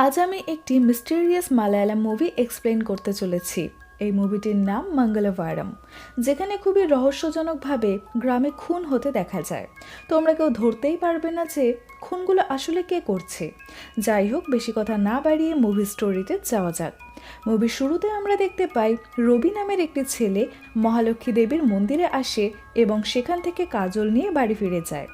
আজ আমি একটি মিস্টেরিয়াস মালায়ালাম মুভি এক্সপ্লেন করতে চলেছি। এই মুভিটির নাম মঙ্গলবারম, যেখানে খুবই রহস্যজনকভাবে গ্রামে খুন হতে দেখা যায়। তোমরা কেউ ধরতেই পারবে না যে খুনগুলো আসলে কে করছে। যাই হোক, বেশি কথা না বাড়িয়ে মুভি স্টোরিতে যাওয়া যাক। মুভির শুরুতে আমরা দেখতে পাই রবি নামের একটি ছেলে মহালক্ষ্মী দেবীর মন্দিরে আসে এবং সেখান থেকে কাজল নিয়ে বাড়ি ফিরে যায়।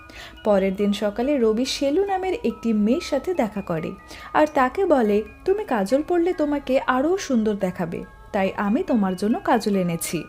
পরের দিন সকালে রবি শেলু নামের একটি মেয়ের সাথে দেখা করে। আর তাকে বলে, তুমি কাজল পড়লে তোমাকে আরও সুন্দর দেখাবে। তাই আমি তোমার জন্য কাজল এনেছি।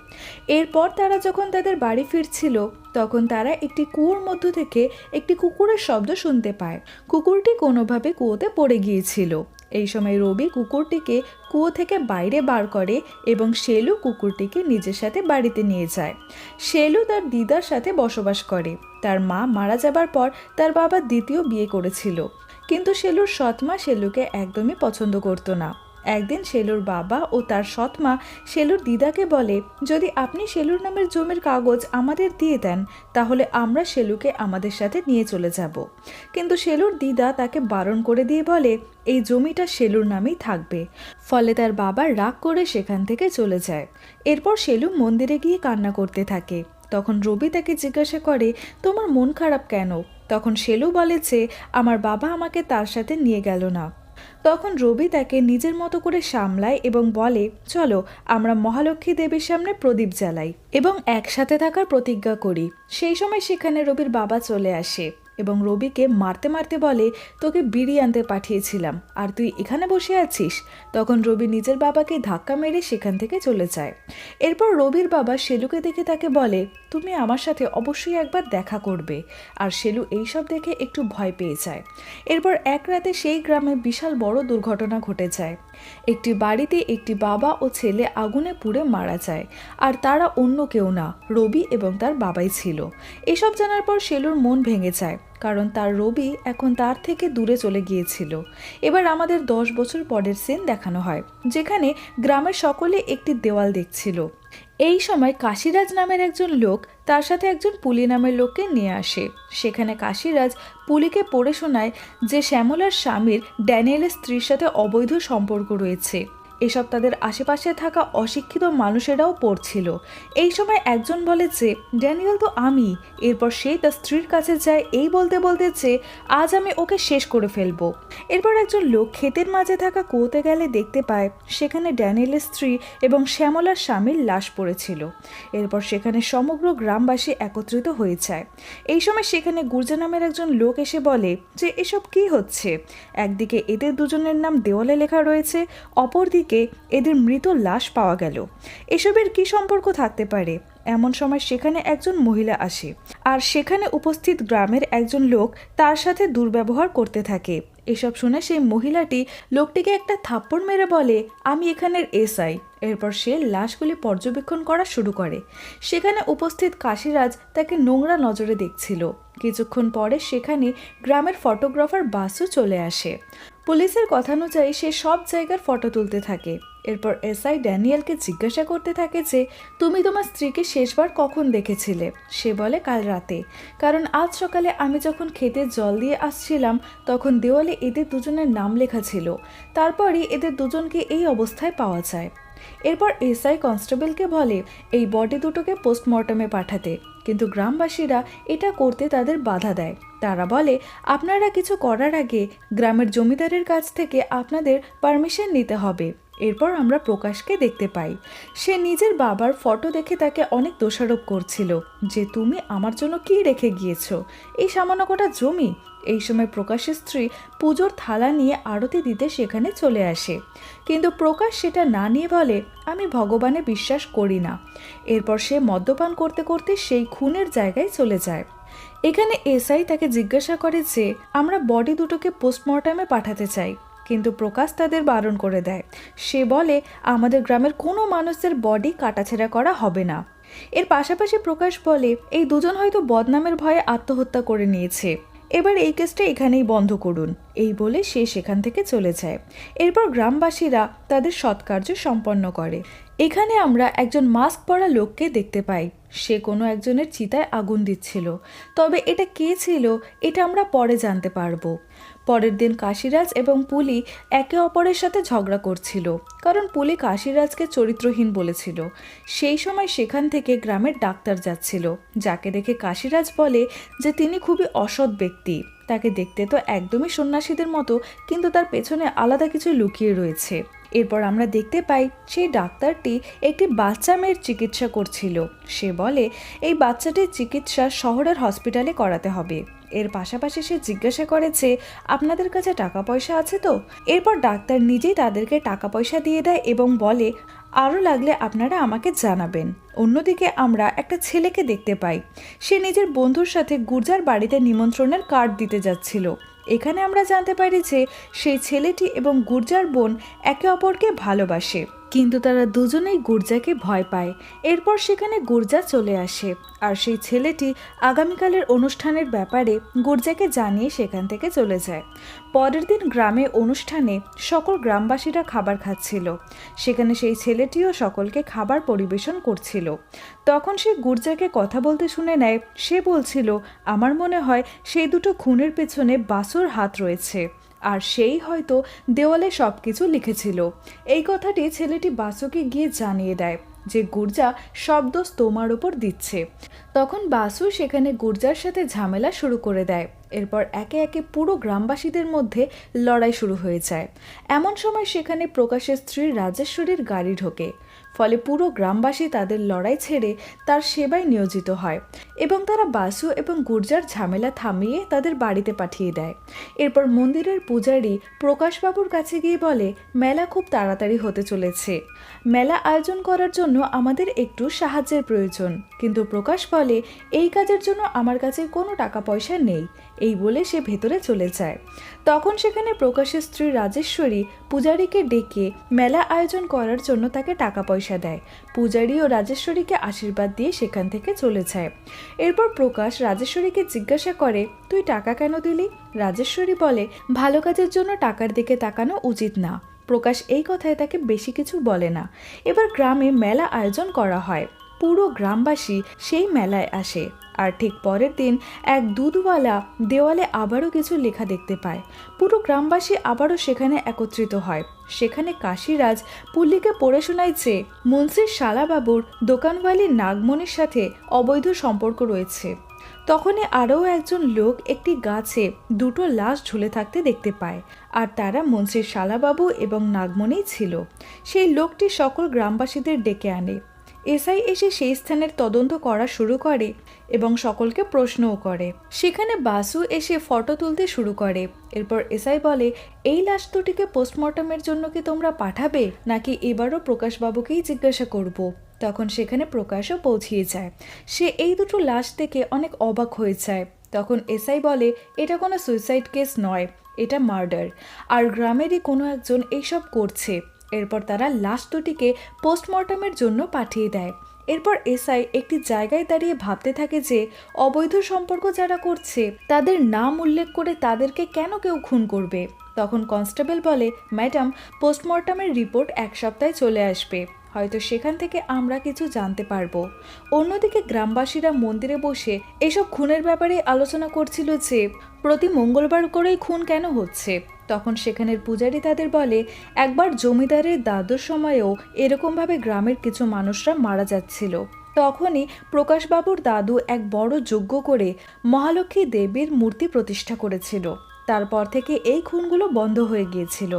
এরপর তারা যখন তাদের বাড়ি ফিরছিল, তখন তারা একটি কুয়োর মধ্য থেকে একটি কুকুরের শব্দ শুনতে পায়। কুকুরটি কোনোভাবে কুয়োতে পড়ে গিয়েছিল। এই সময় রবি কুকুরটিকে কুয়ো থেকে বাইরে বার করে এবং শেলু কুকুরটিকে নিজের সাথে বাড়িতে নিয়ে যায়। শেলু তার দিদার সাথে বসবাস করে। তার মা মারা যাবার পর তার বাবা দ্বিতীয় বিয়ে করেছিল। কিন্তু শেলুর সৎমা শেলুকে একদমই পছন্দ করতো না। একদিন শেলুর বাবা ও তার সৎমা শেলুর দিদাকে বলে, যদি আপনি শেলুর নামের জমির কাগজ আমাদের দিয়ে দেন, তাহলে আমরা শেলুকে আমাদের সাথে নিয়ে চলে যাব। কিন্তু শেলুর দিদা তাকে বারণ করে দিয়ে বলে, এই জমিটা শেলুর নামেই থাকবে। ফলে তার বাবা রাগ করে সেখান থেকে চলে যায়। এরপর শেলু মন্দিরে গিয়ে কান্না করতে থাকে। তখন রবি তাকে জিজ্ঞাসা করে, তোমার মন খারাপ কেন? তখন শেলু বলে যে, আমার বাবা আমাকে তার সাথে নিয়ে গেল না। তখন রবি তাকে নিজের মতো করে সামলায় এবং বলে, চলো, আমরা মহালক্ষ্মী দেবীর সামনে প্রদীপ জ্বালাই এবং একসাথে থাকার প্রতিজ্ঞা করি। সেই সময় সেখানে রবির বাবা চলে আসে। এবং রবিকে মারতে মারতে বলে, তোকে বিড়ি আনতে পাঠিয়েছিলাম, আর তুই এখানে বসে আছিস? তখন রবি নিজের বাবাকে ধাক্কা মেরে সেখান থেকে চলে যায়। এরপর রবির বাবা শেলুকে দেখে তাকে বলে, তুমি আমার সাথে অবশ্যই একবার দেখা করবে। আর শেলু এইসব দেখে একটু ভয় পেয়ে যায়। এরপর এক রাতে সেই গ্রামে বিশাল বড় দুর্ঘটনা ঘটে যায়। একটি বাড়িতে একটি বাবা ও ছেলে আগুনে পুড়ে মারা যায়, আর তারা অন্য কেউ না, রবি এবং তার বাবাই ছিল। এসব জানার পর শেলুর মন ভেঙে যায়, কারণ তার রবি এখন তার থেকে দূরে চলে গিয়েছিল। এবার আমাদের দশ বছর পরের সিন দেখানো হয়, যেখানে গ্রামের সকলে একটি দেওয়াল দেখছিল। এই সময় কাশিরাজ নামের একজন লোক তার সাথে একজন পুলি নামের লোককে নিয়ে আসে। সেখানে কাশিরাজ পুলিকে পড়ে শোনায় যে শ্যামলার স্বামীর ড্যানিয়েলের স্ত্রীর সাথে অবৈধ সম্পর্ক রয়েছে। এসব তাদের আশেপাশে থাকা অশিক্ষিত মানুষেরাও পড়ছিল। এই সময় একজন বলে যে, ড্যানিয়েল, তো আমি। এরপর সে তার স্ত্রীর কাছে যায় এই বলতে বলতে যে, আজ আমি ওকে শেষ করে ফেলব। এরপর একজন লোক ক্ষেতের মাঝে থাকা কুয়োতে গেলে দেখতে পায়, সেখানে ড্যানিয়েলের স্ত্রী এবং শ্যামলার স্বামীর লাশ পড়েছিল। এরপর সেখানে সমগ্র গ্রামবাসী একত্রিত হয়ে যায়। এই সময় সেখানে গুর্জা নামের একজন লোক এসে বলে যে, এসব কি হচ্ছে? একদিকে এদের দুজনের নাম দেওয়ালে লেখা রয়েছে, অপরদিকে এদের মৃত লাশ পাওয়া গেল। এসবের কি সম্পর্ক থাকতে পারে? এমন সময় সেখানে একজন মহিলা আসে আর সেখানে উপস্থিত গ্রামের একজন লোক তার সাথে দুর্ব্যবহার করতে থাকে। এসব শুনে সেই মহিলাটি লোকটিকে একটা থাপ্পড় মেরে বলে, আমি এখানের এসআই। এরপর সে লাশগুলি পর্যবেক্ষণ করা শুরু করে। সেখানে উপস্থিত কাশিরাজ তাকে নোংরা নজরে দেখছিল। কিছুক্ষণ পরে সেখানে গ্রামের ফটোগ্রাফার বাসু চলে আসে। পুলিশের কথানুযায়ী সে সব জায়গার ফটো তুলতে থাকে। এরপর এসআই ড্যানিয়েলকে জিজ্ঞাসা করতে থাকে যে, তুমি তোমার স্ত্রীকে শেষবার কখন দেখেছিলে? সে বলে, কাল রাতে। কারণ আজ সকালে আমি যখন খেতে জল দিয়ে আসছিলাম, তখন দেওয়ালে এদের দুজনের নাম লেখা ছিল। তারপরই এদের দুজনকে এই অবস্থায় পাওয়া যায়। এরপর এসআই কনস্টেবলকে বলে, এই বডি দুটোকে পোস্টমর্টমে পাঠাতে। কিন্তু গ্রামবাসীরা এটা করতে তাদের বাধা দেয়। তারা বলে, আপনারা কিছু করার আগে গ্রামের জমিদারের কাছ থেকে আপনাদের পারমিশন নিতে হবে। এরপর আমরা প্রকাশকে দেখতে পাই। সে নিজের বাবার ফটো দেখে তাকে অনেক দোষারোপ করছিল। যে তুমি আমার জন্য কি রেখে গিয়েছো? এই সামান্য কটা জমি? এই সময় প্রকাশের স্ত্রী পুজোর থালা নিয়ে আরতি দিতে সেখানে চলে আসে। কিন্তু প্রকাশ সেটা না নিয়ে বলে, আমি ভগবানে বিশ্বাস করি না। এরপর সে মদ্যপান করতে করতে সেই খুনের জায়গায় চলে যায়। এখানে এসআই তাকে জিজ্ঞাসা করে যে, আমরা বডি দুটোকে পোস্টমর্টামে পাঠাতে চাই। কিন্তু প্রকাশ তাদের বারণ করে দেয়। সে বলে, আমাদের গ্রামের কোনো মানুষের বডি কাটাছেড়া করা হবে না। এর পাশাপাশি প্রকাশ বলে, এই দুজন হয়তো বদনামের ভয়ে আত্মহত্যা করে নিয়েছে। এবার এই কেসটা এখানেই বন্ধ করুন। এই বলে সে সেখান থেকে চলে যায়। এরপর গ্রামবাসীরা তাদের সৎকার্য সম্পন্ন করে। এখানে আমরা একজন মাস্ক পরা লোককে দেখতে পাই। সে কোনো একজনের চিতায় আগুন দিচ্ছিল। তবে এটা কে ছিল, এটা আমরা পরে জানতে পারব। পরের দিন কাশিরাজ এবং পুলি একে অপরের সাথে ঝগড়া করছিল, কারণ পুলি কাশিরাজকে চরিত্রহীন বলেছিল। সেই সময় সেখান থেকে গ্রামের ডাক্তার যাচ্ছিল, যাকে দেখে কাশিরাজ বলে যে তিনি খুবই অসৎ ব্যক্তি। তাকে দেখতে তো একদমই সন্ন্যাসীদের মতো, কিন্তু তার পেছনে আলাদা কিছু লুকিয়ে রয়েছে। এরপর আমরা দেখতে পাই সেই ডাক্তারটি একটি বাচ্চা মেয়ের চিকিৎসা করছিল। সে বলে, এই বাচ্চাটির চিকিৎসা শহরের হসপিটালে করাতে হবে। এর পাশাপাশি সে জিজ্ঞাসা করে যে আপনাদের কাছে টাকা পয়সা আছে তো? এরপর ডাক্তার নিজেই তাদেরকে টাকা পয়সা দিয়ে দেয় এবং বলে, আরও লাগলে আপনারা আমাকে জানাবেন। অন্যদিকে আমরা একটা ছেলেকে দেখতে পাই। সে নিজের বন্ধুর সাথে গুর্জার বাড়িতে নিমন্ত্রণের কার্ড দিতে যাচ্ছিল। এখানে আমরা জানতে পারি যে সেই ছেলেটি এবং গুর্জার বোন একে অপরকে ভালোবাসে। কিন্তু তারা দুজনেই গুর্জাকে ভয় পায়। এরপর সেখানে গুর্জা চলে আসে। আর সেই ছেলেটি আগামীকালের অনুষ্ঠানের ব্যাপারে গুর্জাকে জানিয়ে সেখান থেকে চলে যায়। পরের দিন গ্রামে অনুষ্ঠানে সকল গ্রামবাসীরা খাবার খাচ্ছিল। সেখানে সেই ছেলেটিও সকলকে খাবার পরিবেশন করছিল। তখন সে গুর্জাকে কথা বলতে শুনে নেয়। সে বলছিল, আমার মনে হয় সেই দুটো খুনের পেছনে বাসুর হাত রয়েছে। আর সেই হয়তো দেওয়ালে সব কিছু লিখেছিল। এই কথাটি ছেলেটি বাসুকে গিয়ে জানিয়ে দেয় যে গুর্জা সব দোষ তোমার ওপর দিচ্ছে। তখন বাসু সেখানে গুর্জার সাথে ঝামেলা শুরু করে দেয়। এরপর একে একে পুরো গ্রামবাসীদের মধ্যে লড়াই শুরু হয়ে যায়। এমন সময় সেখানে প্রকাশের স্ত্রী রাজেশ্বরীর গাড়ি ঢোকে। ফলে পুরো গ্রামবাসী তাদের লড়াই ছেড়ে তার সেবায় নিয়োজিত হয় এবং তারা বাসু এবং গুর্জার ঝামেলা থামিয়ে তাদের বাড়িতে পাঠিয়ে দেয়। এরপর মন্দিরের পূজারী প্রকাশবাবুর কাছে গিয়ে বলে, মেলা খুব তাড়াতাড়ি হতে চলেছে। মেলা আয়োজন করার জন্য আমাদের একটু সাহায্যের প্রয়োজন। কিন্তু প্রকাশ বলে, এই কাজের জন্য আমার কাছে কোনো টাকা পয়সা নেই। এই বলে সে ভেতরে চলে যায়। তখন সেখানে প্রকাশের স্ত্রী রাজেশ্বরী পূজারীকে ডেকে মেলা আয়োজন করার জন্য তাকে টাকা পয়সা দেয়। পূজারী ও রাজেশ্বরীকে আশীর্বাদ দিয়ে সেখান থেকে চলে যায়। এরপর প্রকাশ রাজেশ্বরীকে জিজ্ঞাসা করে, তুই টাকা কেন দিলি? রাজেশ্বরী বলে, ভালো কাজের জন্য টাকার দিকে তাকানো উচিত না। প্রকাশ এই কথায় তাকে বেশি কিছু বলে না। এবার গ্রামে মেলা আয়োজন করা হয়। পুরো গ্রামবাসী সেই মেলায় আসে। আর ঠিক পরের দিন এক দুধওয়ালা দেওয়ালে আবারও কিছু লেখা দেখতে পায়। পুরো গ্রামবাসী আবারও সেখানে একত্রিত হয়। সেখানে কাশিরাজ পুল্লিকে পড়ে শোনায় যে মুন্সির শালাবাবুর দোকানওয়ালি নাগমণির সাথে অবৈধ সম্পর্ক রয়েছে। তখনই আরও একজন লোক একটি গাছে দুটো লাশ ঝুলে থাকতে দেখতে পায়। আর তারা মুন্সির শালাবাবু এবং নাগমণি ছিল। সেই লোকটি সকল গ্রামবাসীদের ডেকে আনে। এসআই এসে সেই স্থানের তদন্ত করা শুরু করে এবং সকলকে প্রশ্নও করে। সেখানে বাসু এসে ফটো তুলতে শুরু করে। এরপর এসআই বলে, এই লাশ দুটিকে পোস্টমর্টমের জন্য কি তোমরা পাঠাবে? নাকি এবারও প্রকাশবাবুকেই জিজ্ঞাসা করব? তখন সেখানে প্রকাশও পৌঁছিয়ে যায়। সে এই দুটো লাশ দেখে অনেক অবাক হয়ে যায়। তখন এসআই বলে, এটা কোনো সুইসাইড কেস নয়, এটা মার্ডার। আর গ্রামেরই কোনো একজন এইসব করছে। এরপর তারা লাশ দুটিকে পোস্টমর্টমের জন্য পাঠিয়ে দেয়। এরপর এসআই একটি জায়গায় দাঁড়িয়ে ভাবতে থাকে যে, অবৈধ সম্পর্ক যারা করছে, তাদের নাম উল্লেখ করে তাদেরকে কেন কেউ খুন করবে? তখন কনস্টেবল বলে, ম্যাডাম, পোস্টমর্টমের রিপোর্ট এক সপ্তাহে চলে আসবে। হয়তো সেখান থেকে আমরা কিছু জানতে পারব। অন্যদিকে গ্রামবাসীরা মন্দিরে বসে এসব খুনের ব্যাপারে আলোচনা করছিল যে, প্রতি মঙ্গলবার করেই খুন কেন হচ্ছে? তখন সেখানের পূজারী তাদের বলে, একবার জমিদারের দাদুর সময়েও এরকমভাবে গ্রামের কিছু মানুষরা মারা যাচ্ছিল। তখনই প্রকাশবাবুর দাদু এক বড় যজ্ঞ করে মহালক্ষ্মী দেবীর মূর্তি প্রতিষ্ঠা করেছিল। তারপর থেকে এই খুনগুলো বন্ধ হয়ে গিয়েছিল।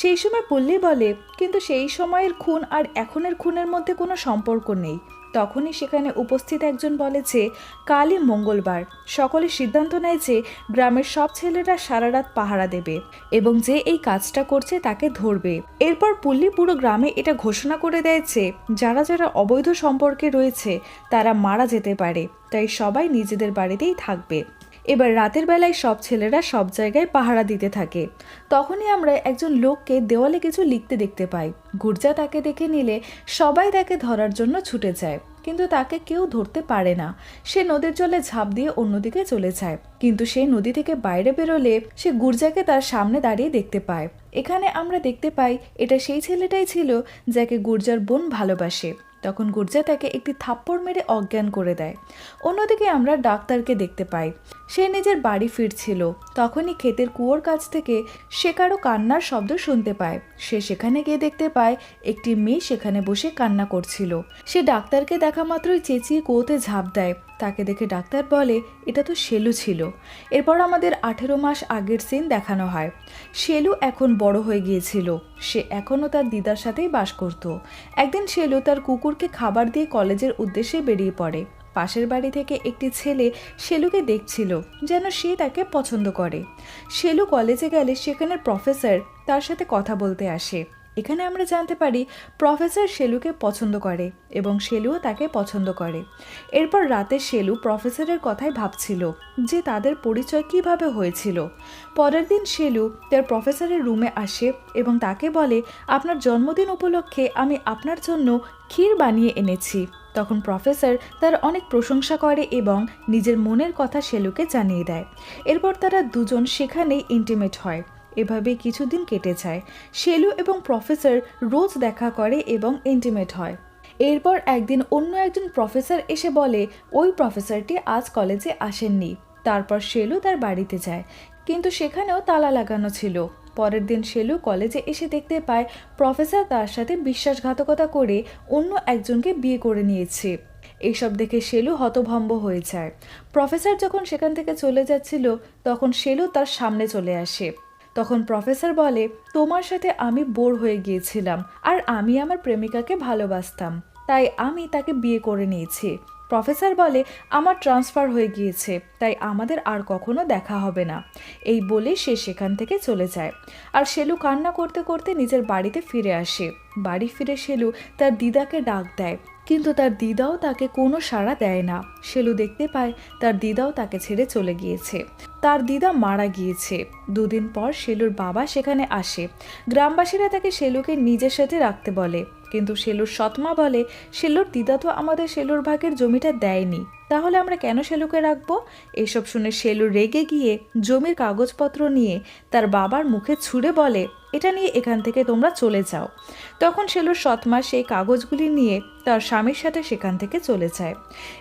সেই সময় পল্লী বলে, কিন্তু সেই সময়ের খুন আর এখনের খুনের মধ্যে কোনো সম্পর্ক নেই। তখনই সেখানে উপস্থিত একজন বলে যে, কালই মঙ্গলবার। সকলে সিদ্ধান্ত নেয় যে, গ্রামের সব ছেলেরা সারা রাত পাহারা দেবে এবং যে এই কাজটা করছে তাকে ধরবে। এরপর পুল্লি পুরো গ্রামে এটা ঘোষণা করে দেয় যে, যারা যারা অবৈধ সম্পর্কে রয়েছে, তারা মারা যেতে পারে। তাই সবাই নিজেদের বাড়িতেই থাকবে। এবার রাতের বেলায় সব ছেলেরা সব জায়গায় পাহারা দিতে থাকে। তখনই আমরা একজন লোককে দেওয়ালে কিছু লিখতে দেখতে পাই। গুর্জা তাকে দেখে নিলে সবাই তাকে ধরার জন্য ছুটে যায়, কিন্তু তাকে কেউ ধরতে পারে না। সে নদীর জলে ঝাঁপ দিয়ে অন্যদিকে চলে যায়, কিন্তু সে নদী থেকে বাইরে বেরোলে সে গুর্জাকে তার সামনে দাঁড়িয়ে দেখতে পায়। এখানে আমরা দেখতে পাই, এটা সেই ছেলেটাই ছিল যাকে গুর্জার বোন ভালোবাসে। তখন গুর্জা তাকে একটি থাপ্পড় মেরে অজ্ঞান করে দেয়। অন্যদিকে আমরা ডাক্তারকে দেখতে পাই। সে নিজের বাড়ি ফিরছিল। তখনই ক্ষেতের কুয়োর কাছ থেকে সে কারও কান্নার শব্দ শুনতে পায়। সে সেখানে গিয়ে দেখতে পায়, একটি মেয়ে সেখানে বসে কান্না করছিল। সে ডাক্তারকে দেখা মাত্রই চেঁচিয়ে কুয়োতে ঝাঁপ দেয়। তাকে দেখে ডাক্তার বলে, এটা তো শেলু ছিল। এরপর আমাদের আঠেরো মাস আগের সিন দেখানো হয়। শেলু এখন বড় হয়ে গিয়েছিল। সে এখনও তার দিদার সাথেই বাস করত। একদিন শেলু তার কুকুরকে খাবার দিয়ে কলেজের উদ্দেশ্যে বেরিয়ে পড়ে। পাশের বাড়ি থেকে একটি ছেলে শেলুকে দেখছিল, যেন সে তাকে পছন্দ করে। শেলু কলেজে গেলে সেখানের প্রফেসর তার সাথে কথা বলতে আসে। এখানে আমরা জানতে পারি প্রফেসর শেলুকে পছন্দ করে এবং শেলুও তাকে পছন্দ করে। এরপর রাতে শেলু প্রফেসরের কথাই ভাবছিল যে তাদের পরিচয় কীভাবে হয়েছিল। পরের দিন শেলু তার প্রফেসরের রুমে আসে এবং তাকে বলে, আপনার জন্মদিন উপলক্ষে আমি আপনার জন্য ক্ষীর বানিয়ে এনেছি। তখন প্রফেসর তার অনেক প্রশংসা করে এবং নিজের মনের কথা শেলুকে জানিয়ে দেয়। এরপর তারা দুজন সেখানেই ইন্টিমেট হয়। এভাবে কিছুদিন কেটে যায়। শেলু এবং প্রফেসর রোজ দেখা করে এবং ইন্টিমেট হয়। এরপর একদিন অন্য একজন প্রফেসর এসে বলে, ওই প্রফেসরটি আজ কলেজে আসেননি। তারপর শেলু তার বাড়িতে যায়। কিন্তু সেখানেও তালা লাগানো ছিল। পরের দিন শেলু কলেজে এসে দেখতে পায়, প্রফেসর তার সাথে বিশ্বাসঘাতকতা করে অন্য একজনকে বিয়ে করে নিয়েছে। এইসব দেখে শেলু হতভম্ব হয়ে যায়। প্রফেসর যখন সেখান থেকে চলে যাচ্ছিল, তখন শেলু তার সামনে চলে আসে। তখন প্রফেসর বলে, তোমার সাথে আমি বোর হয়ে গিয়েছিলাম আর আমি আমার প্রেমিকাকে ভালোবাসতাম, তাই আমি তাকে বিয়ে করে নিয়েছি। প্রফেসর বলে, আমার ট্রান্সফার হয়ে গিয়েছে, তাই আমাদের আর কখনো দেখা হবে না। এই বলে সে সেখান থেকে চলে যায়। আর শেলু কান্না করতে করতে নিজের বাড়িতে ফিরে আসে। বাড়ি ফিরে শেলু তার দিদাকে ডাক দেয়। কিন্তু তার দিদাও তাকে কোনো সাড়া দেয় না। সেলু দেখতে পায় তার দিদাও তাকে ছেড়ে চলে গিয়েছে। তার দিদা মারা গিয়েছে। দুদিন পর সেলুর বাবা সেখানে আসে। গ্রামবাসীরা তাকে সেলুকে নিজের সাথে রাখতে বলে। কিন্তু সেলুর সৎমা বলে সেলুর দিদা তো আমাদের সেলুর ভাগের জমিটা দেয়নি। তাহলে আমরা কেন শেলুকে রাখব? এসব শুনে শেলু রেগে গিয়ে জমির কাগজপত্র নিয়ে তার বাবার মুখে ছুঁড়ে বলে, এটা নিয়ে এখান থেকে তোমরা চলে যাও। তখন শেলুর সৎমা সেই কাগজগুলি নিয়ে তার স্বামীর সাথে সেখান থেকে চলে যায়।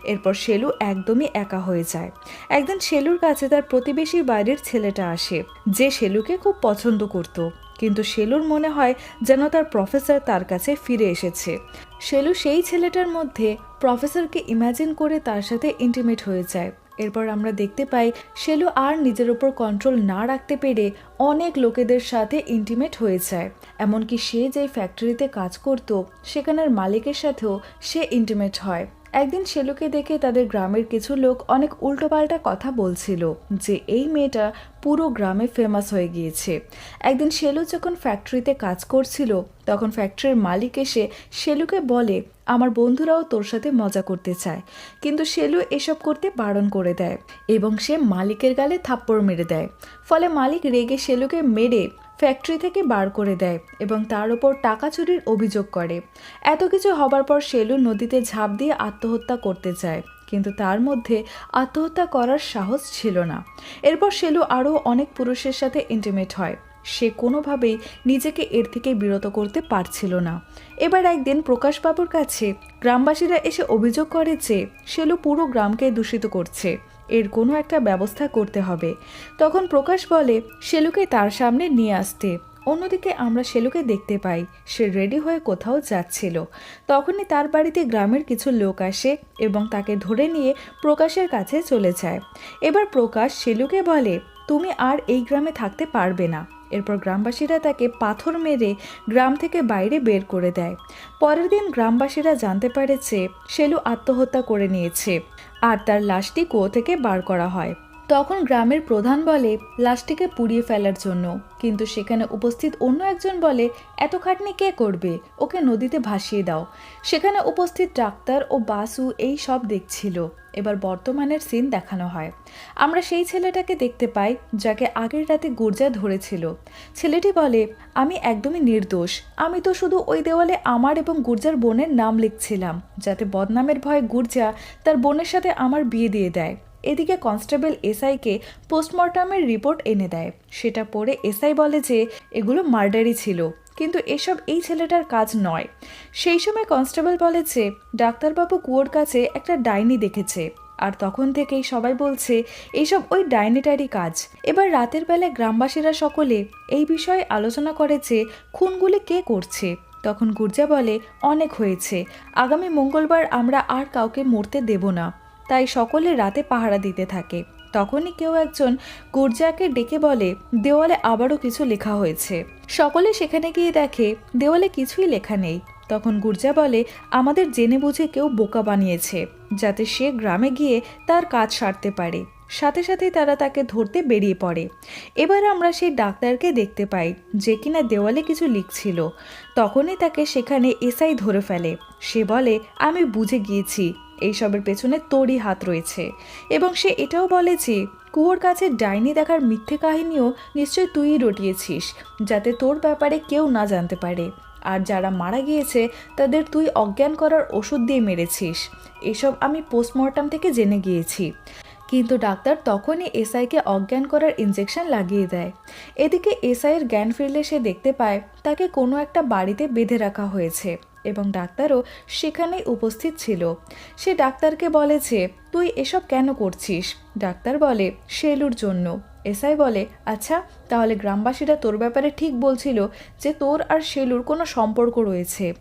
এরপর শেলু একদমই একা হয়ে যায়। একদিন শেলুর কাছে তার প্রতিবেশী বাড়ির ছেলেটা আসে, যে শেলুকে খুব পছন্দ করত। কিন্তু শেলুর মনে হয় যেন তার প্রফেসর তার কাছে ফিরে এসেছে। শেলু সেই ছেলেটার মধ্যে প্রফেসরকে ইমাজিন করে তার সাথে ইন্টিমেট হয়ে যায়। এরপর আমরা দেখতে পাই শেলু আর নিজের ওপর কন্ট্রোল না রাখতে পেরে অনেক লোকেদের সাথে ইন্টিমেট হয়ে যায়। এমনকি সে যেই ফ্যাক্টরিতে কাজ করত, সেখানের মালিকের সাথেও সে ইন্টিমেট হয়। একদিন শেলুকে দেখে তাদের গ্রামের কিছু লোক অনেক উল্টোপাল্টা কথা বলছিল যে এই মেয়েটা পুরো গ্রামে ফেমাস হয়ে গিয়েছে। একদিন শেলু যখন ফ্যাক্টরিতে কাজ করছিল, তখন ফ্যাক্টরির মালিক এসে শেলুকে বলে, আমার বন্ধুরাও তোর সাথে মজা করতে চায়। কিন্তু শেলু এসব করতে বারণ করে দেয় এবং সে মালিকের গালে থাপ্পড় মেরে দেয়। ফলে মালিক রেগে শেলুকে মেরে ফ্যাক্টরি থেকে বার করে দেয় এবং তার ওপর টাকা চুরির অভিযোগ করে। এত কিছু হবার পর শেলু নদীতে ঝাঁপ দিয়ে আত্মহত্যা করতে চায়, কিন্তু তার মধ্যে আত্মহত্যা করার সাহস ছিল না। এরপর শেলু আরও অনেক পুরুষের সাথে ইন্টিমেট হয়। সে কোনোভাবেই নিজেকে এর থেকে বিরত করতে পারছিল না। এবার একদিন প্রকাশবাবুর কাছে গ্রামবাসীরা এসে অভিযোগ করে যে শেলু পুরো গ্রামকে দূষিত করছে। এর কোনো একটা ব্যবস্থা করতে হবে। তখন প্রকাশ বলে, সেলুকে তার সামনে নিয়ে আসতে। অন্যদিকে আমরা সেলুকে দেখতে পাই। সে রেডি হয়ে কোথাও যাচ্ছিল। তখনই তার বাড়িতে গ্রামের কিছু লোক আসে এবং তাকে ধরে নিয়ে প্রকাশের কাছে চলে যায়। এবার প্রকাশ সেলুকে বলে, তুমি আর এই গ্রামে থাকতে পারবে না। এরপর গ্রামবাসীরা তাকে পাথর মেরে গ্রাম থেকে বাইরে বের করে দেয়। পরের দিন গ্রামবাসীরা জানতে পেরেছে সেলু আত্মহত্যা করে নিয়েছে আর তার লাশটি কুয়ো থেকে বার করা হয়। তখন গ্রামের প্রধান বলে লাশটিকে পুড়িয়ে ফেলার জন্য। কিন্তু সেখানে উপস্থিত অন্য একজন বলে, এত খাটনি কে করবে? ওকে নদীতে ভাসিয়ে দাও। সেখানে উপস্থিত ডাক্তার ও বাসু এই সব দেখছিল। এবার বর্তমানের সিন দেখানো হয়। আমরা সেই ছেলেটাকে দেখতে পাই, যাকে আগের রাতে গুর্জা ধরেছিল। ছেলেটি বলে, আমি একদমই নির্দোষ। আমি তো শুধু ওই দেওয়ালে আমার এবং গুর্জার বোনের নাম লিখছিলাম, যাতে বদনামের ভয়ে গুর্জা তার বোনের সাথে আমার বিয়ে দিয়ে দেয়। এদিকে কনস্টেবল এসআইকে পোস্টমর্টমের রিপোর্ট এনে দেয়। সেটা পড়ে এসআই বলে যে, এগুলো মার্ডারই ছিল। কিন্তু এসব এই ছেলেটার কাজ নয়। সেই সময় কনস্টেবল বলে যে, ডাক্তারবাবু কুয়োর কাছে একটা ডাইনি দেখেছে। আর তখন থেকেই সবাই বলছে এইসব ওই ডাইনিটারই কাজ। এবার রাতের বেলায় গ্রামবাসীরা সকলে এই বিষয়ে আলোচনা করে যে, খুনগুলি কে করছে। তখন গুর্জা বলে, অনেক হয়েছে। আগামী মঙ্গলবার আমরা আর কাউকে মরতে দেব না। তাই সকলে রাতে পাহারা দিতে থাকে। তখনই কেউ একজন গুর্জাকে ডেকে বলে, দেওয়ালে আবারও কিছু লেখা হয়েছে। সকলে সেখানে গিয়ে দেখে, দেওয়ালে কিছুই লেখা নেই। তখন গুর্জা বলে, আমাদের জেনে বুঝে কেউ বোকা বানিয়েছে, যাতে সে গ্রামে গিয়ে তার কাজ সারতে পারে। সাথে সাথেই তারা তাকে ধরতে বেরিয়ে পড়ে। এবার আমরা সেই ডাক্তারকে দেখতে পাই, যে কিনা দেওয়ালে কিছু লিখছিল। তখনই তাকে সেখানে এসআই ধরে ফেলে। সে বলে, আমি বুঝে গিয়েছি এইসবের পেছনে তোরই হাত রয়েছে। এবং সে এটাও বলে যে, কুয়োর কাছে ডাইনি দেখার মিথ্যে কাহিনীও নিশ্চয় তুই রটিয়েছিস, যাতে তোর ব্যাপারে কেউ না জানতে পারে। আর যারা মারা গিয়েছে, তাদের তুই অজ্ঞান করার ওষুধ দিয়ে মেরেছিস। এসব আমি পোস্টমর্টাম থেকে জেনে গিয়েছি। কিন্তু ডাক্তার তখনই এসআইকে অজ্ঞান করার ইঞ্জেকশন লাগিয়ে দেয়। এদিকে এসআইয়ের জ্ঞান ফিরলে সে দেখতে পায়, তাকে কোনো একটা বাড়িতে বেঁধে রাখা হয়েছে এবং ডাক্তারও সেখানেই উপস্থিত ছিল। সে ডাক্তারকে বলে যে, তুই এসব কেন করছিস? ডাক্তার বলে শেলুর জন্য। এসআই বলে আচ্ছা তাহলে গ্রামবাসীরা তোর ব্যাপারে ঠিক বলছিল যে তোর আর শেলুর কোনো সম্পর্ক রয়েছে।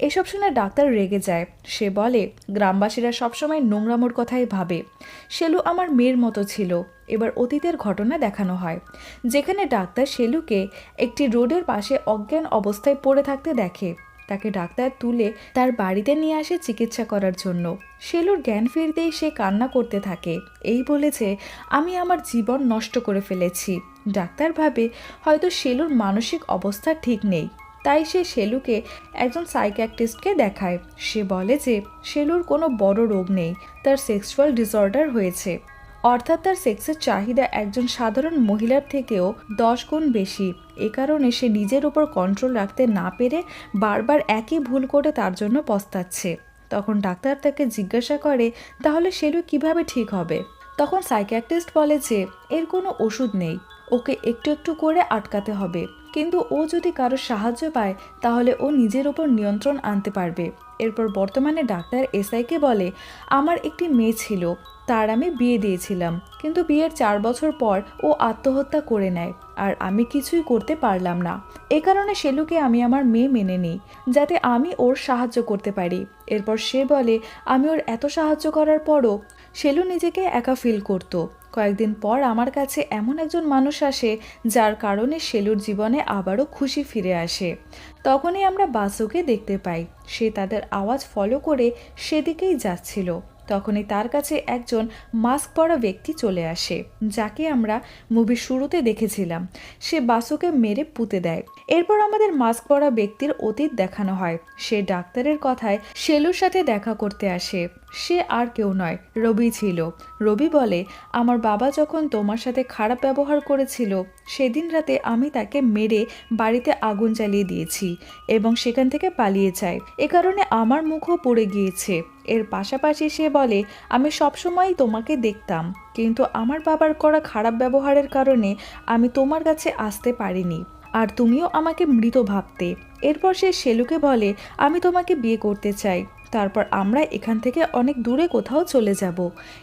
এসব শুনে ডাক্তার রেগে যায়। সে বলে, গ্রামবাসীরা সবসময় নোংরামোর কথাই ভাবে। শেলু আমার মেয়ের মতো ছিল। এবার অতীতের ঘটনা দেখানো হয়। যেখানে ডাক্তার শেলুকে একটি রোডের পাশে অজ্ঞান অবস্থায় পড়ে থাকতে দেখে। তাকে ডাক্তার তুলে তার বাড়িতে নিয়ে আসে চিকিৎসা করার জন্য। শেলুর জ্ঞান ফিরতেই সে কান্না করতে থাকে। এই বলেছে, আমি আমার জীবন নষ্ট করে ফেলেছি। ডাক্তার ভাবে, হয়তো শেলুর মানসিক অবস্থা ঠিক নেই। তাই সে শেলুকে একজন সাইকিয়াট্রিস্টকে দেখায়। সে বলে যে শেলুর কোনো বড় রোগ নেই। তার সেক্সুয়াল ডিসঅর্ডার হয়েছে। অর্থাৎ তার সেক্সের চাহিদা একজন সাধারণ মহিলার থেকেও দশ গুণ বেশি। এ কারণে সে নিজের উপর কন্ট্রোল রাখতে না পেরে বারবার একই ভুল করে তার জন্য পস্তাচ্ছে। তখন ডাক্তার তাকে জিজ্ঞাসা করে, তাহলে সেলু কীভাবে ঠিক হবে? তখন সাইকিয়াট্রিস্ট বলে যে, এর কোনো ওষুধ নেই। ওকে একটু একটু করে আটকাতে হবে। কিন্তু ও যদি কারও সাহায্য পায়, তাহলে ও নিজের ওপর নিয়ন্ত্রণ আনতে পারবে। এরপর বর্তমানে ডাক্তার এসআইকে বলে, আমার একটি মেয়ে ছিল, তার আমি বিয়ে দিয়েছিলাম। কিন্তু বিয়ের চার বছর পর ও আত্মহত্যা করে নেয়, আর আমি কিছুই করতে পারলাম না। এ কারণে সেলুকে আমি আমার মেয়ে মেনে নিই, যাতে আমি ওর সাহায্য করতে পারি। এরপর সে বলে, আমি ওর এত সাহায্য করার পরও সেলু নিজেকে একা ফিল করতো। কয়েকদিন পর আমার কাছে এমন একজন মানুষ আসে, যার কারণে সেলুর জীবনে আবারও খুশি ফিরে আসে। তখনই আমরা বাসুকে দেখতে পাই। সে তাদের আওয়াজ ফলো করে সেদিকেই যাচ্ছিল। তখনই তার কাছে একজন মাস্ক পরা ব্যক্তি চলে আসে, যাকে আমরা মুভির শুরুতে দেখেছিলাম। সে বাসুকে মেরে পুঁতে দেয়। এরপর আমাদের মাস্ক পরা ব্যক্তির অতীত দেখানো হয়। সে ডাক্তারের কথায় শেলুর সাথে দেখা করতে আসে। সে আর কেউ নয়, রবি ছিল। রবি বলে, আমার বাবা যখন তোমার সাথে খারাপ ব্যবহার করেছিল, সেদিন রাতে আমি তাকে মেরে বাড়িতে আগুন জ্বালিয়ে দিয়েছি এবং সেখান থেকে পালিয়ে যায়। এ কারণে আমার মুখও পড়ে গিয়েছে। এর পাশাপাশি সে বলে, আমি সবসময়ই তোমাকে দেখতাম, কিন্তু আমার বাবার করা খারাপ ব্যবহারের কারণে আমি তোমার কাছে আসতে পারিনি, আর তুমিও আমাকে মৃত ভাবতে। এরপর সে সেলুকে বলে, আমি তোমাকে বিয়ে করতে চাই। তারপর আমরা এখান থেকে অনেক দূরে কোথাও চলে যাব।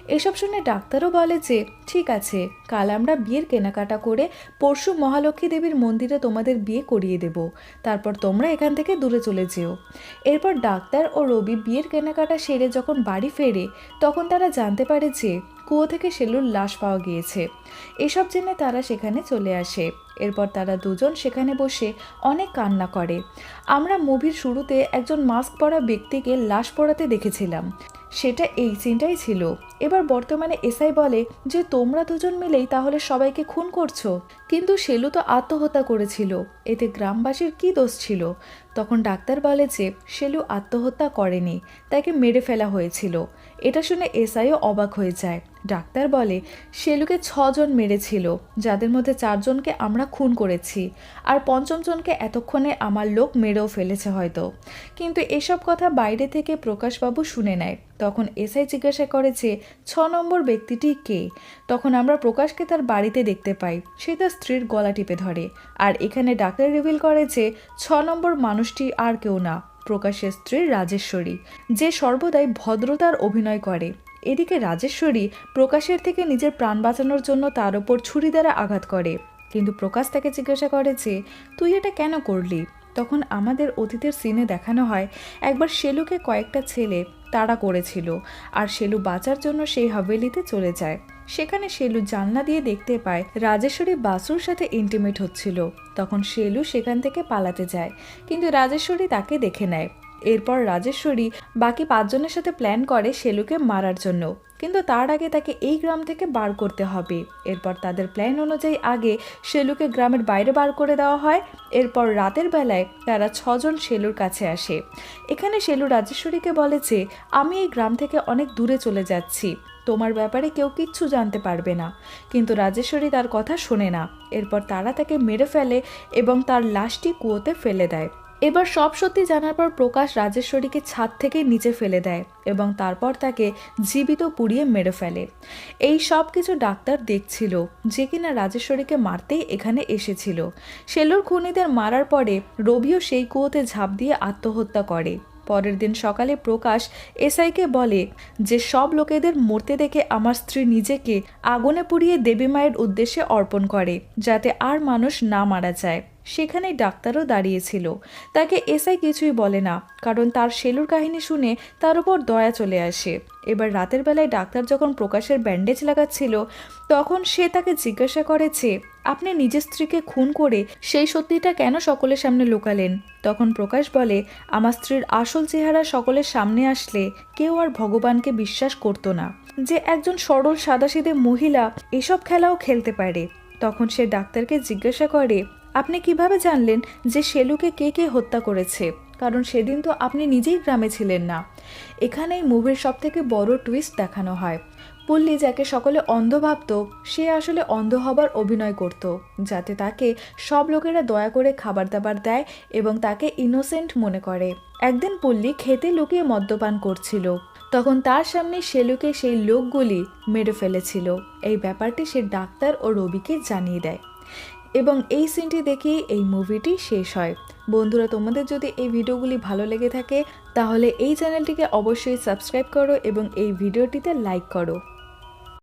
এসব শুনে ডাক্তারও বলে যে, ঠিক আছে, কাল আমরা বিয়ের কেনাকাটা করে পরশু মহালক্ষ্মী দেবীর মন্দিরে তোমাদের বিয়ে করিয়ে দেব। তারপর তোমরা এখান থেকে দূরে চলে যেও। এরপর ডাক্তার ও রবি বিয়ের কেনাকাটা সেরে যখন বাড়ি ফেরে, তখন তারা জানতে পারে যে কুয়ো থেকে সেলুর লাশ পাওয়া গিয়েছে। এসব জেনে তারা সেখানে চলে আসে। এরপর তারা দুজন সেখানে বসে অনেক কান্না করে। আমরা মুভির শুরুতে একজন মাস্ক পরা ব্যক্তিকে লাশ পড়াতে দেখেছিলাম। সেটা এই সিনটাই ছিল। এবার বর্তমানে এসআই বলে যে, তোমরা দুজন মিলেই তাহলে সবাইকে খুন করছ? কিন্তু সেলু তো আত্মহত্যা করেছিল। এতে গ্রামবাসীর কি দোষ ছিল? তখন ডাক্তার বলে যে, শেলু আত্মহত্যা করেনি, তাকে মেরে ফেলা হয়েছিল। এটা শুনে এসআইও অবাক হয়ে যায়। ডাক্তার বলে, শেলুকে ছজন মেরেছিল, যাদের মধ্যে চারজনকে আমরা খুন করেছি, আর পঞ্চমজনকে এতক্ষণে আমার লোক মেরেও ফেলেছে হয়তো। কিন্তু এসব কথা বাইরে থেকে প্রকাশবাবু শুনে নেয়। তখন এসআই জিজ্ঞাসা করে যে, ছ নম্বর ব্যক্তিটি কে? তখন আমরা প্রকাশকে তার বাড়িতে দেখতে পাই। সে তার স্ত্রীর গলা টিপে ধরে। আর এখানে ডাক্তার রিভিল করে যে, ছ নম্বর মানুষটি আর কেউ না, প্রকাশের স্ত্রী রাজেশ্বরী, যে সর্বদাই ভদ্রতার অভিনয় করে। এদিকে রাজেশ্বরী প্রকাশের থেকে নিজের প্রাণ বাঁচানোর জন্য তার ওপর ছুরি দ্বারা আঘাত করে। কিন্তু প্রকাশ তাকে জিজ্ঞাসা করে যে, তুই এটা কেন করলি? তখন আমাদের অতীতের সিনে দেখানো হয়, একবার শেলুকে কয়েকটা ছেলে তাড়া করেছিল, আর শেলু বাঁচার জন্য সেই হাভেলিতে চলে যায়। সেখানে শেলু জানলা দিয়ে দেখতে পায় রাজেশ্বরী বাসুর সাথে ইন্টিমেট হচ্ছিল। তখন শেলু সেখান থেকে পালাতে যায়, কিন্তু রাজেশ্বরী তাকে দেখে নেয়। এরপর রাজেশ্বরী বাকি পাঁচজনের সাথে প্ল্যান করে শেলুকে মারার জন্য, কিন্তু তার আগে তাকে এই গ্রাম থেকে বার করতে হবে। এরপর তাদের প্ল্যান অনুযায়ী আগে শেলুকে গ্রামের বাইরে বার করে দেওয়া হয়, এরপর রাতের বেলায় তারা ছজন শেলুর কাছে আসে। এখানে শেলু রাজেশ্বরীকে বলে যে, আমি এই গ্রাম থেকে অনেক দূরে চলে যাচ্ছি। তোমার ব্যাপারে কেউ কিচ্ছু জানতে পারবে না। কিন্তু রাজেশ্বরী তার কথা শোনে না। এরপর তারা তাকে মেরে ফেলে এবং তার লাশটি কুয়োতে ফেলে দেয়। এবার সব সত্যি জানার পর প্রকাশ রাজেশ্বরীকে ছাদ থেকে নিচে ফেলে দেয় এবং তারপর তাকে জীবিত পুড়িয়ে মেরে ফেলে। এই সব কিছু ডাক্তার দেখছিল যে কিনা রাজেশ্বরীকে মারতেই এখানে এসেছিল। সেলুর খুনিদের মারার পরে রবিও সেই কুয়োতে ঝাঁপ দিয়ে আত্মহত্যা করে। পরের দিন সকালে প্রকাশ এসআইকে বলে যে, সব লোকেদের মরতে দেখে আমার স্ত্রী নিজেকে আগুনে পুড়িয়ে দেবী মায়ের উদ্দেশ্যে অর্পণ করে, যাতে আর মানুষ না মারা যায়। সেখানে ডাক্তারও দাঁড়িয়েছিল। তাকে এসআই কিছুই বলে না, কারণ তার সেলুর কাহিনী শুনে তার উপর দয়া চলে আসে। এবার রাতের বেলায় ডাক্তার যখন প্রকাশের ব্যান্ডেজ লাগাচ্ছিল, তখন সে তাকে জিজ্ঞাসা করেছে আপনি নিজের স্ত্রীকে খুন করে সেই সত্যিটা কেন সকলের সামনে লুকালেন? তখন প্রকাশ বলে, আমার স্ত্রীর আসল চেহারা সকলের সামনে আসলে কেউ আর ভগবানকে বিশ্বাস করতো না। যে একজন সরল সাদাসিদে মহিলা এসব খেলাও খেলতে পারে। তখন সে ডাক্তারকে জিজ্ঞাসা করে আপনি কীভাবে জানলেন যে শেলুকে কে কে হত্যা করেছে? কারণ সেদিন তো আপনি নিজেই গ্রামে ছিলেন না। এখানেই মুভির সব থেকে বড় টুইস্ট দেখানো হয়। পুল্লি যাকে সকলে অন্ধ ভাবত, সে আসলে অন্ধ হবার অভিনয় করত, যাতে তাকে সব লোকেরা দয়া করে খাবার দাবার দেয় এবং তাকে ইনোসেন্ট মনে করে। একদিন পুল্লি খেতে লুকিয়ে মদ্যপান করছিল। তখন তার সামনে শেলুকে সেই লোকগুলি মেরে ফেলেছিল। এই ব্যাপারটি সে ডাক্তার ও রবিকে জানিয়ে দেয়। এবং এই সিনটি দেখেই এই মুভিটি শেষ হয়। বন্ধুরা, তোমাদের যদি এই ভিডিওগুলি ভালো লেগে থাকে, তাহলে এই চ্যানেলটিকে অবশ্যই সাবস্ক্রাইব করো এবং এই ভিডিওটিতে লাইক করো।